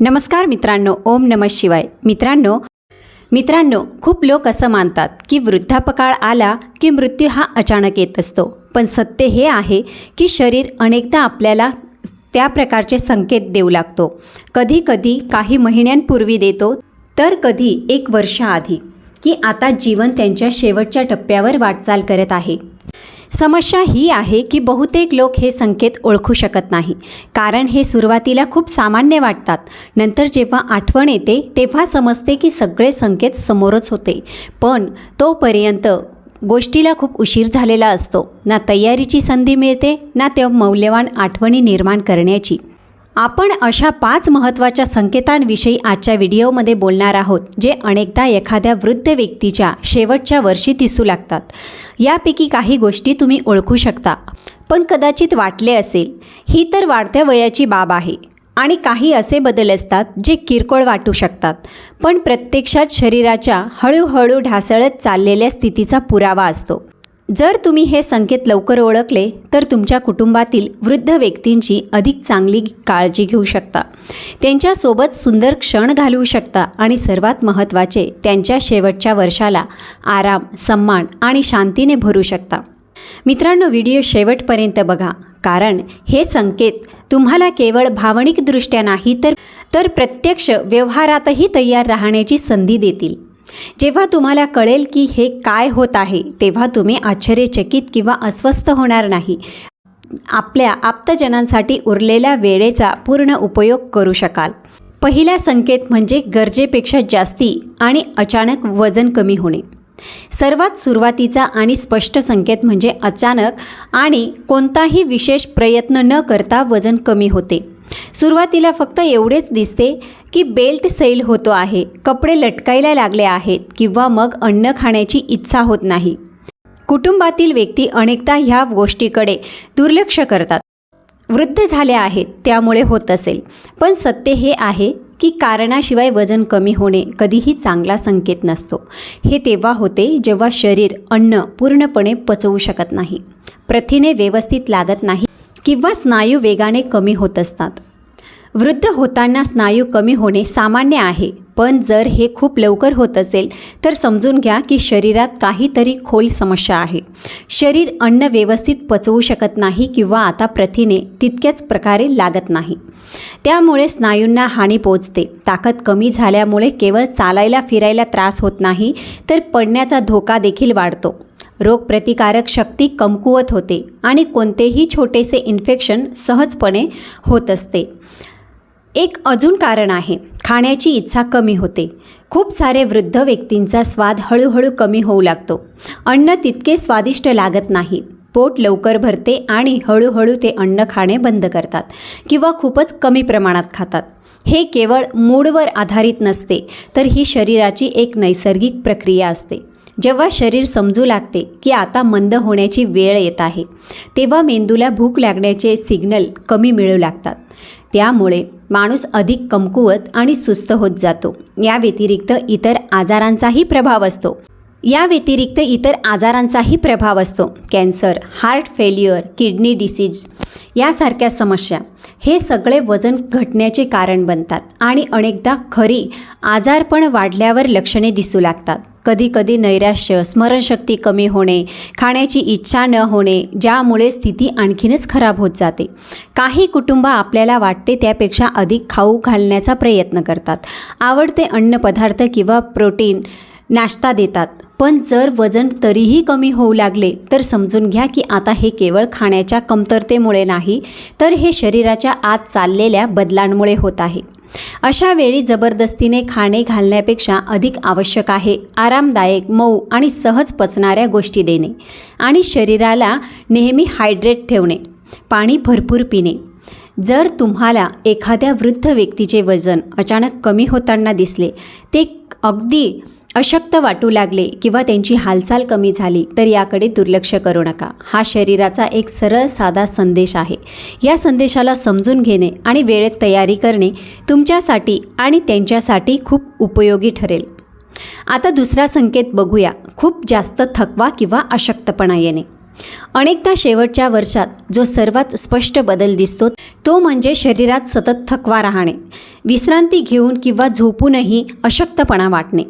नमस्कार मित्रांनो ओम नम शिवाय. मित्रांनो मित्रांनो खूप लोक असं मानतात की वृद्धापकाळ आला की मृत्यू हा अचानक येत असतो. पण सत्य हे आहे की शरीर अनेकदा आपल्याला त्या प्रकारचे संकेत देऊ लागतो. कधी कधी काही महिन्यांपूर्वी देतो तर कधी एक वर्षाआधी की आता जीवन त्यांच्या शेवटच्या टप्प्यावर वाटचाल करत आहे. समस्या ही आहे की बहुतेक लोक हे संकेत ओळखू शकत नाही. कारण हे सुरुवातीला खूप सामान्य वाटतात. नंतर जेव्हा आठवण येते तेव्हा समजते की सगळे संकेत समोरच होते. पण तोपर्यंत गोष्टीला खूप उशीर झालेला असतो. ना तयारीची संधी मिळते ना त्या मौल्यवान आठवणी निर्माण करण्याची. आपण अशा पाच महत्त्वाच्या संकेतांविषयी आजच्या व्हिडिओमध्ये बोलणार आहोत जे अनेकदा एखाद्या वृद्ध व्यक्तीच्या शेवटच्या वर्षी दिसू लागतात. यापैकी काही गोष्टी तुम्ही ओळखू शकता. पण कदाचित वाटले असेल ही तर वाढत्या वयाची बाब आहे आणि काही असे बदल असतात जे किरकोळ वाटू शकतात. पण प्रत्यक्षात शरीराच्या हळूहळू ढासळत चाललेल्या स्थितीचा पुरावा असतो. जर तुम्ही हे संकेत लवकर ओळखले तर तुमच्या कुटुंबातील वृद्ध व्यक्तींची अधिक चांगली काळजी घेऊ शकता. त्यांच्यासोबत सुंदर क्षण घालवू शकता आणि सर्वात महत्त्वाचे त्यांच्या शेवटच्या वर्षाला आराम सन्मान आणि शांतीने भरू शकता. मित्रांनो व्हिडिओ शेवटपर्यंत बघा कारण हे संकेत तुम्हाला केवळ भावनिकदृष्ट्या नाही तर तर प्रत्यक्ष व्यवहारातही तयार राहण्याची संधी देतील. जेव्हा तुम्हाला कळेल की हे काय होत आहे तेव्हा तुम्ही आश्चर्यचकित किंवा अस्वस्थ होणार नाही. आपल्या आप्तजनांसाठी उरलेल्या वेळेचा पूर्ण उपयोग करू शकाल. पहिला संकेत म्हणजे गरजेपेक्षा जास्ती आणि अचानक वजन कमी होणे. सर्वात सुरुवातीचा आणि स्पष्ट संकेत म्हणजे अचानक आणि कोणताही विशेष प्रयत्न न करता वजन कमी होते. सुरुवातीला फक्त एवढेच दिसते की बेल्ट सैल होतो आहे कपडे लटकायला लागले आहेत किंवा मग अन्न खाण्याची इच्छा होत नाही. कुटुंबातील व्यक्ती अनेकदा ह्या गोष्टीकडे दुर्लक्ष करतात. वृद्ध झाले आहेत त्यामुळे होत असेल. पण सत्य हे आहे की कारणाशिवाय वजन कमी होणे कधीही चांगला संकेत नसतो. हे तेव्हा होते जेव्हा शरीर अन्न पूर्णपणे पचवू शकत नाही. प्रथिने व्यवस्थित लागत नाही किंवा स्नायू वेगाने कमी होत असतात. वृद्ध होताना स्नायू कमी होणे सामान्य आहे पण जर हे खूप लवकर होत असेल तर समजून घ्या की शरीरात काहीतरी खोल समस्या आहे. शरीर अन्न व्यवस्थित पचवू शकत नाही किंवा आता प्रथिने तितक्याच प्रकारे लागत नाही. त्यामुळे स्नायूंना हानी पोचते. ताकद कमी झाल्यामुळे केवळ चालायला फिरायला त्रास होत नाही तर पडण्याचा धोका देखील वाढतो. रोगप्रतिकारक शक्ती कमकुवत होते आणि कोणतेही छोटेसे इन्फेक्शन सहजपणे होत असते. एक अजून कारण आहे खाण्याची इच्छा कमी होते. खूप सारे वृद्ध व्यक्तींचा स्वाद हळूहळू कमी होऊ लागतो. अन्न तितके स्वादिष्ट लागत नाही. पोट लवकर भरते आणि हळूहळू ते अन्न खाणे बंद करतात किंवा खूपच कमी प्रमाणात खातात. हे केवळ मूडवर आधारित नसते तर ही शरीराची एक नैसर्गिक प्रक्रिया असते. जेव्हा शरीर समजू लागते की आता मंद होण्याची वेळ येत आहे तेव्हा मेंदूला भूक लागण्याचे सिग्नल कमी मिळू लागतात. त्यामुळे माणूस अधिक कमकुवत आणि सुस्त होत जातो. या व्यतिरिक्त इतर आजारांचाही प्रभाव असतो. या व्यतिरिक्त इतर आजारांचाही प्रभाव असतो. Cancer heart failure kidney disease यासारख्या समस्या हे सगळे वजन घटण्याचे कारण बनतात आणि अनेकदा खरी आजारपण वाढल्यावर लक्षणे दिसू लागतात. कधीकधी नैराश्य स्मरणशक्ती कमी होणे खाण्याची इच्छा न होणे ज्यामुळे स्थिती आणखीनच खराब होत जाते. काही कुटुंब आपल्याला वाटते त्यापेक्षा अधिक खाऊ घालण्याचा प्रयत्न करतात. आवडते अन्नपदार्थ किंवा प्रोटीन नाश्ता देतात. पण जर वजन तरीही कमी होऊ लागले तर समजून घ्या की आता हे केवळ खाण्याच्या कमतरतेमुळे नाही तर हे शरीराच्या आत चाललेल्या बदलांमुळे होत आहे. अशा वेळी जबरदस्तीने खाणे घालण्यापेक्षा अधिक आवश्यक आहे आरामदायक मऊ आणि सहज पचणाऱ्या गोष्टी देणे आणि शरीराला नेहमी हायड्रेट ठेवणे पाणी भरपूर पिणे. जर तुम्हाला एखाद्या वृद्ध व्यक्तीचे वजन अचानक कमी होताना दिसले ते अगदी अशक्त वाटू लागले किंवा त्यांची हालचाल कमी झाली तर याकडे दुर्लक्ष करू नका. हा शरीराचा एक सरळ साधा संदेश आहे. या संदेशाला समजून घेणे आणि वेळेत तयारी करणे तुमच्यासाठी आणि त्यांच्यासाठी खूप उपयोगी ठरेल. आता दुसरा संकेत बघूया. खूप जास्त थकवा किंवा अशक्तपणा येणे. अनेकदा शेवटच्या वर्षात जो सर्वात स्पष्ट बदल दिसतो तो म्हणजे शरीरात सतत थकवा राहणे विश्रांती घेऊन किंवा झोपूनही अशक्तपणा वाटणे.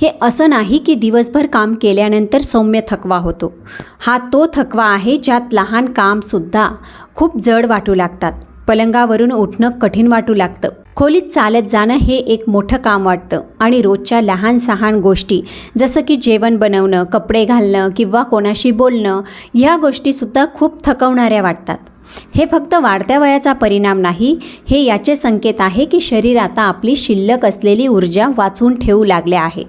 हे असं नाही की दिवसभर काम केल्यानंतर सौम्य थकवा होतो. हा तो थकवा आहे ज्यात लहान कामसुद्धा खूप जड वाटू लागतात. पलंगावरून उठणं कठीण वाटू लागतं. खोलीत चालत जाणं हे एक मोठं काम वाटतं आणि रोजच्या लहान सहान गोष्टी जसं की जेवण बनवणं कपडे घालणं किंवा कोणाशी बोलणं ह्या गोष्टीसुद्धा खूप थकवणाऱ्या वाटतात. हे फक्त वाढत्या वयाचा परिणाम नाही हे याचे संकेत आहे की शरीर आता आपली शिल्लक असलेली ऊर्जा वाचवून ठेवू लागले आहे.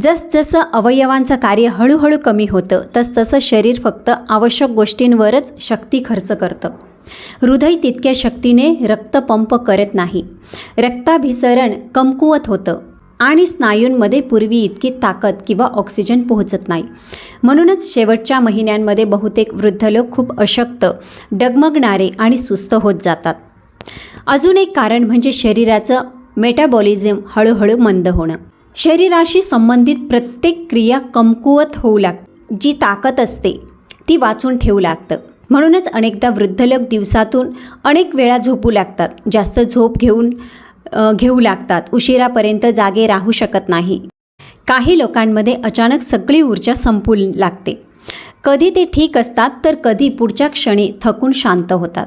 जसजसं अवयवांचं कार्य हळूहळू कमी होतं तसतसं शरीर फक्त आवश्यक गोष्टींवरच शक्ती खर्च करतं. हृदय तितक्या शक्तीने रक्त पंप करत नाही. रक्ताभिसरण कमकुवत होतं. आणि स्नायूंमध्ये पूर्वी इतकी ताकद किंवा ऑक्सिजन पोहोचत नाही. म्हणूनच शेवटच्या महिन्यांमध्ये बहुतेक वृद्ध लोक खूप अशक्त डगमगणारे आणि सुस्त होत जातात. अजून एक कारण म्हणजे शरीराचं मेटाबॉलिझम हळूहळू मंद होणं. शरीराशी संबंधित प्रत्येक क्रिया कमकुवत होऊ लाग जी ताकद असते ती वाचून ठेवू लागतं. म्हणूनच अनेकदा वृद्ध लोक दिवसातून अनेक वेळा झोपू लागतात. जास्त झोप घेऊन घेऊ लागतात. उशिरापर्यंत जागे राहू शकत नाही. काही लोकांमध्ये अचानक सगळी ऊर्जा संपू लागते. कधी ते ठीक असतात तर कधी पुढच्या क्षणी थकून शांत होतात.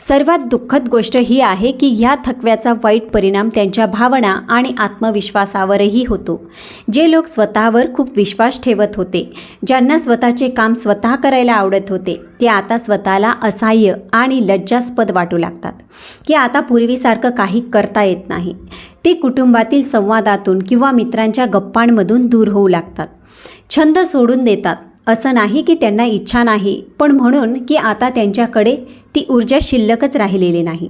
सर्वात दुःखद गोष्ट ही आहे की ह्या थकव्याचा वाईट परिणाम त्यांच्या भावना आणि आत्मविश्वासावरही होतो. जे लोक स्वतःवर खूप विश्वास ठेवत होते ज्यांना स्वतःचे काम स्वतः करायला आवडत होते ते आता स्वतःला असहाय्य आणि लज्जास्पद वाटू लागतात की आता पूर्वीसारखं काही करता येत नाही. ते कुटुंबातील संवादातून किंवा मित्रांच्या गप्पांमधून दूर होऊ लागतात. छंद सोडून देतात असं नाही की त्यांना इच्छा नाही पण म्हणून की आता त्यांच्याकडे ती ऊर्जा शिल्लकच राहिलेली नाही.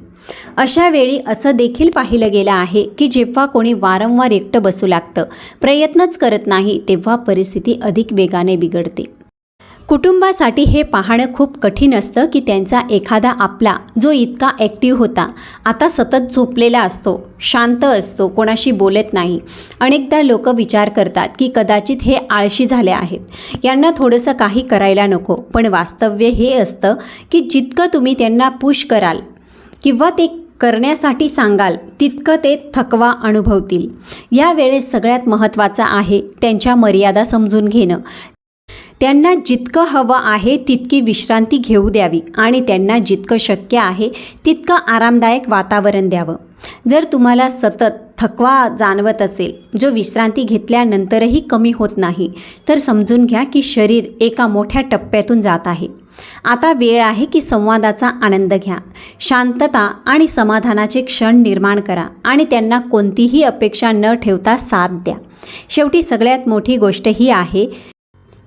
अशा वेळी असं देखील पाहिलं गेलं आहे की जेव्हा कोणी वारंवार एकटं बसू लागतं प्रयत्नच करत नाही तेव्हा परिस्थिती अधिक वेगाने बिघडते. कुटुंबासाठी हे पाहणं खूप कठीण असतं की त्यांचा एखादा आपला जो इतका ॲक्टिव्ह होता आता सतत झोपलेला असतो शांत असतो कोणाशी बोलत नाही. अनेकदा लोक विचार करतात की कदाचित हे आळशी झाले आहेत. यांना थोडंसं काही करायला नको पण वास्तव्य हे असतं की जितकं तुम्ही त्यांना पुश कराल किंवा ते करण्यासाठी सांगाल तितकं ते थकवा अनुभवतील. या वेळेस सगळ्यात महत्त्वाचं आहे त्यांच्या मर्यादा समजून घेणं. त्यांना जितकं हवं आहे तितकी विश्रांती घेऊ द्यावी आणि त्यांना जितकं शक्य आहे तितकं आरामदायक वातावरण द्यावं. जर तुम्हाला सतत थकवा जाणवत असेल जो विश्रांती घेतल्यानंतरही कमी होत नाही तर समजून घ्या की शरीर एका मोठ्या टप्प्यातून जात आहे. आता वेळ आहे की संवादाचा आनंद घ्या. शांतता आणि समाधानाचे क्षण निर्माण करा आणि त्यांना कोणतीही अपेक्षा न ठेवता साथ द्या. शेवटी सगळ्यात मोठी गोष्ट ही आहे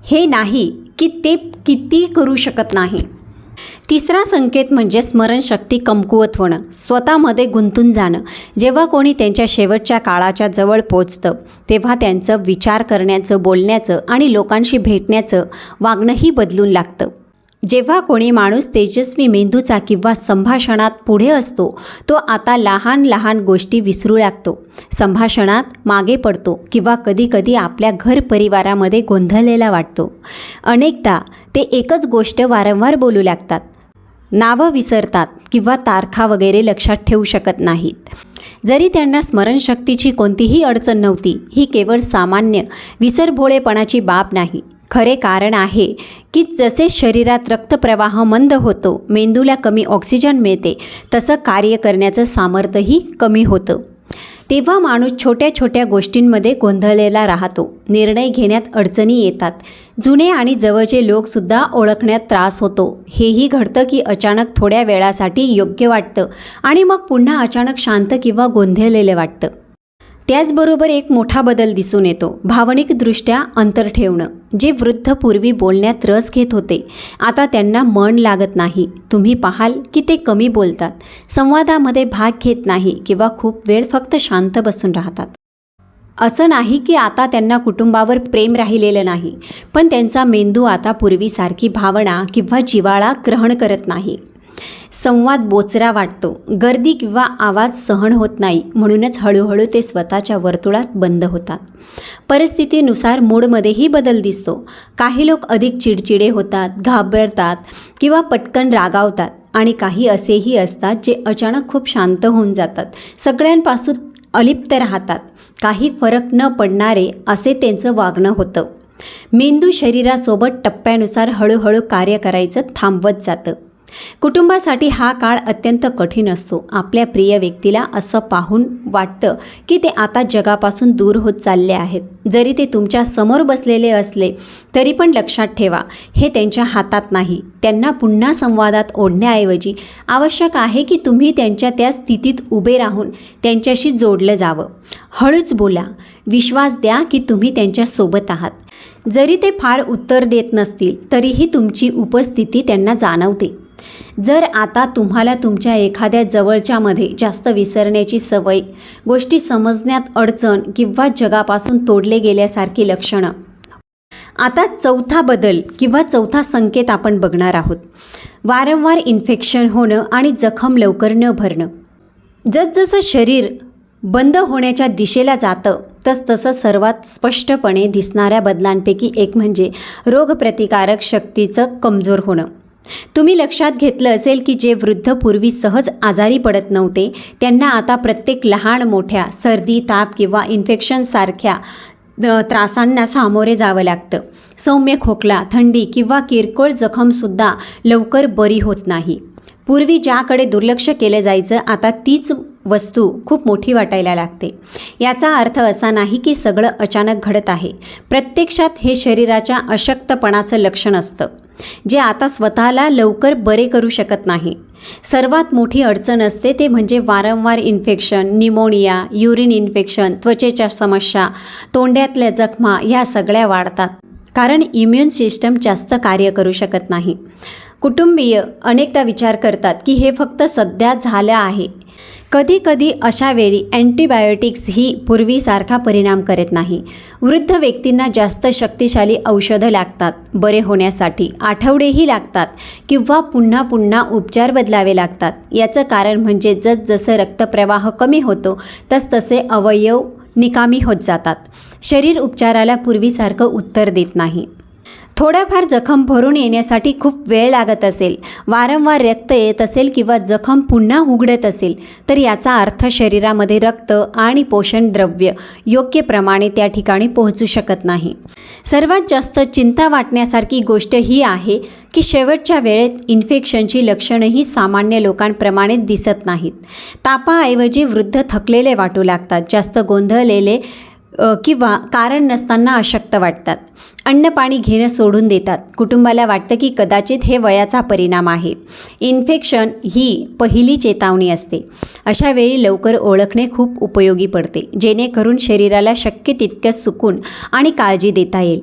हे नाही की ते किती करू शकत नाही. तिसरा संकेत म्हणजे स्मरणशक्ती कमकुवत होणं. स्वतःमध्ये गुंतून जाणं. जेव्हा कोणी त्यांच्या शेवटच्या काळाच्या जवळ पोचतं तेव्हा त्यांचं विचार करण्याचं बोलण्याचं आणि लोकांशी भेटण्याचं वागणंही बदलून लागतं. जेव्हा कोणी माणूस तेजस्वी मेंदूचा किंवा संभाषणात पुढे असतो तो आता लहान लहान गोष्टी विसरू लागतो. संभाषणात मागे पडतो किंवा कधीकधी आपल्या घर परिवारामध्ये गोंधळलेला वाटतो. अनेकदा ते एकच गोष्ट वारंवार बोलू लागतात. नावं विसरतात किंवा तारखा वगैरे लक्षात ठेवू शकत नाहीत. जरी त्यांना स्मरणशक्तीची कोणतीही अडचण नव्हती ही केवळ सामान्य विसरभोळेपणाची बाब नाही. खरे कारण आहे की जसे शरीरात रक्तप्रवाह मंद होतो मेंदूला कमी ऑक्सिजन मिळते तसं कार्य करण्याचं सामर्थ्यही कमी होतं. तेव्हा माणूस छोट्या छोट्या गोष्टींमध्ये गोंधळलेला राहतो. निर्णय घेण्यात अडचणी येतात. जुने आणि जवळचे लोकसुद्धा ओळखण्यात त्रास होतो. हेही घडतं की अचानक थोड्या वेळासाठी योग्य वाटतं आणि मग पुन्हा अचानक शांत किंवा गोंधळलेलं वाटतं. त्याचबरोबर एक मोठा बदल दिसून येतो. भावनिकदृष्ट्या अंतर ठेवणं. जे वृद्ध पूर्वी बोलण्यात रस घेत होते. आता त्यांना मन लागत नाही. तुम्ही पाहाल की ते कमी बोलतात. संवादामध्ये भाग घेत नाही किंवा खूप वेळ फक्त शांत बसून राहतात. असं नाही की आता त्यांना कुटुंबावर प्रेम राहिलेलं नाही. पण त्यांचा मेंदू आता पूर्वीसारखी भावना किंवा जिवाळा ग्रहण करत नाही. संवाद बोचरा वाटतो. गर्दी किंवा आवाज सहन होत नाही म्हणूनच हळूहळू ते स्वतःच्या वर्तुळात बंद होतात. परिस्थितीनुसार मूडमध्येही बदल दिसतो. काही लोक अधिक चिडचिडे होतात घाबरतात किंवा पटकन रागावतात आणि काही असेही असतात जे अचानक खूप शांत होऊन जातात. सगळ्यांपासून अलिप्त राहतात. काही फरक न पडणारे असे त्यांचं वागणं होतं. मेंदू शरीरासोबत टप्प्यानुसार हळूहळू कार्य करायचं थांबवत जातं. कुटुंबासाठी हा काळ अत्यंत कठीण असतो. आपल्या प्रिय व्यक्तीला असं पाहून वाटतं की ते आता जगापासून दूर होत चालले आहेत. जरी ते तुमच्यासमोर बसलेले असले तरी पण लक्षात ठेवा हे त्यांच्या हातात नाही. त्यांना पुन्हा संवादात ओढण्याऐवजी आवश्यक आहे की तुम्ही त्यांच्या त्या स्थितीत उभे राहून त्यांच्याशी जोडलं जावं. हळूच बोला. विश्वास द्या की तुम्ही त्यांच्यासोबत आहात. जरी ते फार उत्तर देत नसतील तरीही तुमची उपस्थिती त्यांना जाणवते. जर आता तुम्हाला तुमच्या एखाद्या जवळच्यामध्ये जास्त विसरण्याची सवय गोष्टी समजण्यात अडचण किंवा जगापासून तोडले गेल्यासारखी लक्षणं. आता चौथा बदल किंवा चौथा संकेत आपण बघणार आहोत. वारंवार इन्फेक्शन होणं आणि जखम लवकर न भरणं. जसजसं शरीर बंद होण्याच्या दिशेला जातं तसतसं सर्वात स्पष्टपणे दिसणाऱ्या बदलांपैकी एक म्हणजे रोगप्रतिकारक शक्तीचं कमजोर होणं. तुम्ही लक्षात घेतलं असेल की जे वृद्ध पूर्वी सहज आजारी पडत नव्हते त्यांना आता प्रत्येक लहान मोठ्या सर्दी ताप किंवा इन्फेक्शनसारख्या त्रासांना सामोरे जावं लागतं. सौम्य खोकला थंडी किंवा किरकोळ जखमसुद्धा लवकर बरी होत नाही. पूर्वी ज्याकडे दुर्लक्ष केलं जायचं आता तीच वस्तू खूप मोठी वाटायला लागते. याचा अर्थ असा नाही की सगळं अचानक घडत आहे. प्रत्यक्षात हे शरीराच्या अशक्तपणाचं लक्षण असतं. जे आता स्वतःला लवकर बरे करू शकत नाही. सर्वात मोठी अडचण असते ते म्हणजे वारंवार इन्फेक्शन निमोनिया युरिन इन्फेक्शन त्वचेच्या समस्या तोंड्यातल्या जखमा ह्या सगळ्या वाढतात. कारण इम्युन सिस्टम जास्त कार्य करू शकत नाही. कुटुंबीय अनेकदा विचार करतात की हे फक्त सध्या झालं आहे कधी कधी अशा वेळी अँटीबायोटिक्स ही पूर्वीसारखा परिणाम करत नाही. वृद्ध व्यक्तींना जास्त शक्तिशाली औषधं लागतात. बरे होण्यासाठी आठवडेही लागतात किंवा पुन्हा पुन्हा उपचार बदलावे लागतात. याचं कारण म्हणजे जसजसं रक्तप्रवाह कमी होतो तसतसे अवयव निकामी होत जातात. शरीर उपचाराला पूर्वीसारखं उत्तर देत नाही. थोड्याफार जखम भरून येण्यासाठी खूप वेळ लागत असेल. वारंवार रक्त येत असेल किंवा जखम पुन्हा उघडत असेल तर याचा अर्थ शरीरामध्ये रक्त आणि पोषण द्रव्य योग्य प्रमाणे त्या ठिकाणी पोहोचू शकत नाही. सर्वात जास्त चिंता वाटण्यासारखी गोष्ट ही आहे की शेवटच्या वेळेत इन्फेक्शनची लक्षणंही सामान्य लोकांप्रमाणे दिसत नाहीत. तापाऐवजी वृद्ध थकलेले वाटू लागतात. जास्त गोंधळलेले किंवा कारण नसताना अशक्त वाटतात. अन्न पाणी घेणं सोडून देतात. कुटुंबाला वाटतं की कदाचित हे वयाचा परिणाम आहे. इन्फेक्शन ही पहिली चेतावणी असते. अशा वेळी लवकर ओळखणे खूप उपयोगी पडते जेणेकरून शरीराला शक्य तितकं सुकून आणि काळजी देता येईल.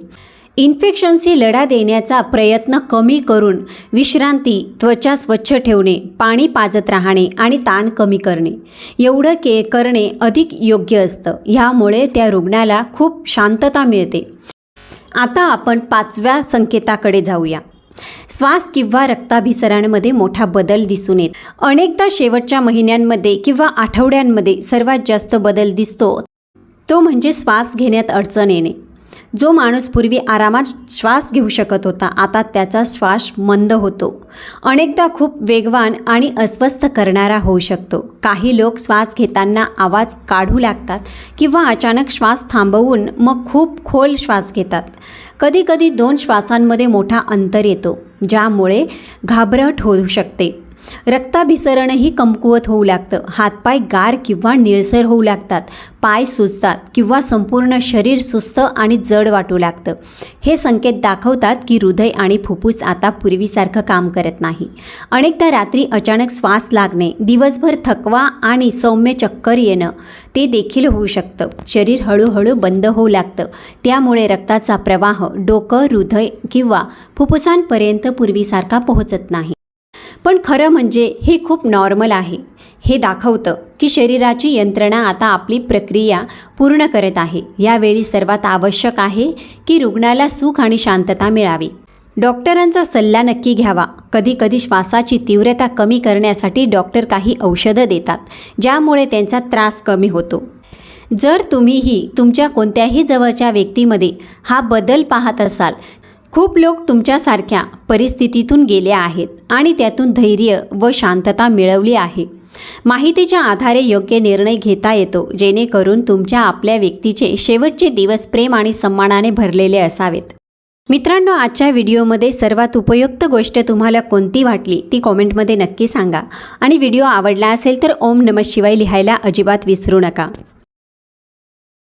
इन्फेक्शनशी लढा देण्याचा प्रयत्न कमी करून विश्रांती त्वचा स्वच्छ ठेवणे पाणी पाजत राहणे आणि ताण कमी करणे. एवढं के करणे अधिक योग्य असतं. ह्यामुळे त्या रुग्णाला खूप शांतता मिळते. आता आपण पाचव्या संकेताकडे जाऊया. श्वास किंवा रक्ताभिसरांमध्ये मोठा बदल दिसून येत. अनेकदा शेवटच्या महिन्यांमध्ये किंवा आठवड्यांमध्ये सर्वात जास्त बदल दिसतो. तो म्हणजे श्वास घेण्यात अडचण येणे. जो माणूस पूर्वी आरामात श्वास घेऊ शकत होता आता त्याचा श्वास मंद होतो. अनेकदा खूप वेगवान आणि अस्वस्थ करणारा होऊ शकतो. काही लोक श्वास घेताना आवाज काढू लागतात किंवा अचानक श्वास थांबवून मग खूप खोल श्वास घेतात. कधीकधी दोन श्वासांमध्ये मोठा अंतर येतो ज्यामुळे घाबरट होऊ शकते. रक्ताभिसरणही कमकुवत होऊ लागतं. हातपाय गार किंवा निळसर होऊ लागतात. पाय सुजतात किंवा संपूर्ण शरीर सुस्त आणि जड वाटू लागतं. हे संकेत दाखवतात की हृदय आणि फुफ्फुस आता पूर्वीसारखं काम करत नाही. अनेकदा रात्री अचानक श्वास लागणे दिवसभर थकवा आणि सौम्य चक्कर येणं ते देखील होऊ शकतं. शरीर हळूहळू बंद होऊ लागतं. त्यामुळे रक्ताचा प्रवाह डोकं हृदय किंवा फुफ्फुसांपर्यंत पूर्वीसारखा पोहोचत नाही. पण खरं म्हणजे हे खूप नॉर्मल आहे. हे दाखवतं की शरीराची यंत्रणा आता आपली प्रक्रिया पूर्ण करत आहे. यावेळी सर्वात आवश्यक आहे की रुग्णाला सुख आणि शांतता मिळावी. डॉक्टरांचा सल्ला नक्की घ्यावा. कधीकधी श्वासाची तीव्रता कमी करण्यासाठी डॉक्टर काही औषधं देतात ज्यामुळे त्यांचा त्रास कमी होतो. जर तुम्हीही तुमच्या कोणत्याही जवळच्या व्यक्तीमध्ये हा बदल पाहत असाल खूप लोक तुमच्यासारख्या परिस्थितीतून गेले आहेत आणि त्यातून धैर्य व शांतता मिळवली आहे. माहितीच्या आधारे योग्य निर्णय घेता येतो जेणेकरून तुमच्या आपल्या व्यक्तीचे शेवटचे दिवस प्रेम आणि सन्मानाने भरलेले असावेत. मित्रांनो आजच्या व्हिडिओमध्ये सर्वात उपयुक्त गोष्ट तुम्हाला कोणती वाटली ती कॉमेंटमध्ये नक्की सांगा. आणि व्हिडिओ आवडला असेल तर ओम नमः शिवाय लिहायला अजिबात विसरू नका.